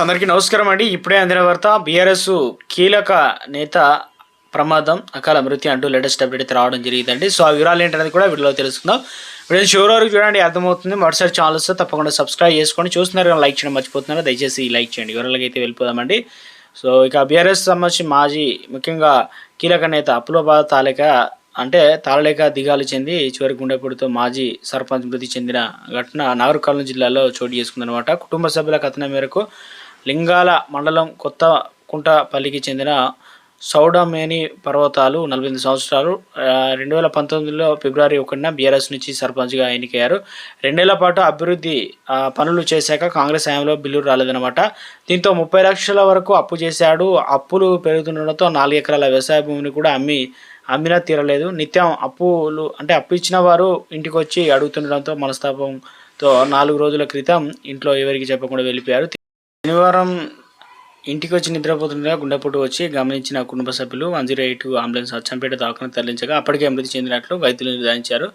అందరికీ నమస్కారం అండి. ఇప్పుడే అందిన వార్త బీఆర్ఎస్ కీలక నేత ప్రమాదం అకాల మృతి అంటూ లేటెస్ట్ అప్డేట్ అయితే రావడం జరిగిందండి. సో ఆ వివరాలు ఏంటనేది కూడా వీడియోలో తెలుసుకుందాం. వీడియో చివరి వరకు చూడండి అర్థమవుతుంది. మరోసారి ఛానల్స్ తప్పకుండా సబ్స్క్రైబ్ చేసుకోండి. చూస్తున్నారు కానీ లైక్ చేయడం మర్చిపోతున్నారు? దయచేసి లైక్ చేయండి. వివరాలకి అయితే వెళ్ళిపోదామండి. సో ఇక బీఆర్ఎస్ సంబంధించి మాజీ ముఖ్యంగా కీలక నేత అప్పులబాద్ తాలూకా అంటే తాళలేక దిగాలు చెంది చివరి గుండెపోటుతో మాజీ సర్పంచ్ మృతి చెందిన ఘటన నాగర్కర్నూలు జిల్లాలో చోటు చేసుకుందనమాట కుటుంబ సభ్యుల కథనం మేరకు లింగాల మండలం కొత్త కుంటపల్లికి చెందిన సౌడమేని పర్వతాలు నలభై ఎనిమిది సంవత్సరాలు రెండు వేల పంతొమ్మిదిలో ఫిబ్రవరి ఒకటిన బీఆర్ఎస్ నుంచి సర్పంచ్గా ఎన్నికయ్యారు. రెండేళ్ళ పాటు అభివృద్ధి పనులు చేశాక కాంగ్రెస్ హయాంలో బిల్లు రాలేదన్నమాట. దీంతో ముప్పై లక్షల వరకు అప్పు చేశాడు. అప్పులు పెరుగుతుండడంతో నాలుగు ఎకరాల వ్యవసాయ భూమిని కూడా అమ్మి అమ్మినా తీరలేదు. నిత్యం అప్పులు అంటే అప్పు ఇచ్చిన వారు ఇంటికి వచ్చి అడుగుతుండడంతో మనస్తాపంతో నాలుగు రోజుల క్రితం ఇంట్లో ఎవరికి చెప్పకుండా వెళ్ళిపోయారు. శనివారం ఇంటికి వచ్చి నిద్రపోతుండగా గుండెపోటు వచ్చి గమనించిన కుటుంబ సభ్యులు one zero eight ambulance Achampet దాఖలు తరలించగా అప్పటికే మృతి చెందినట్లు వైద్యులు నిర్ధారించారు.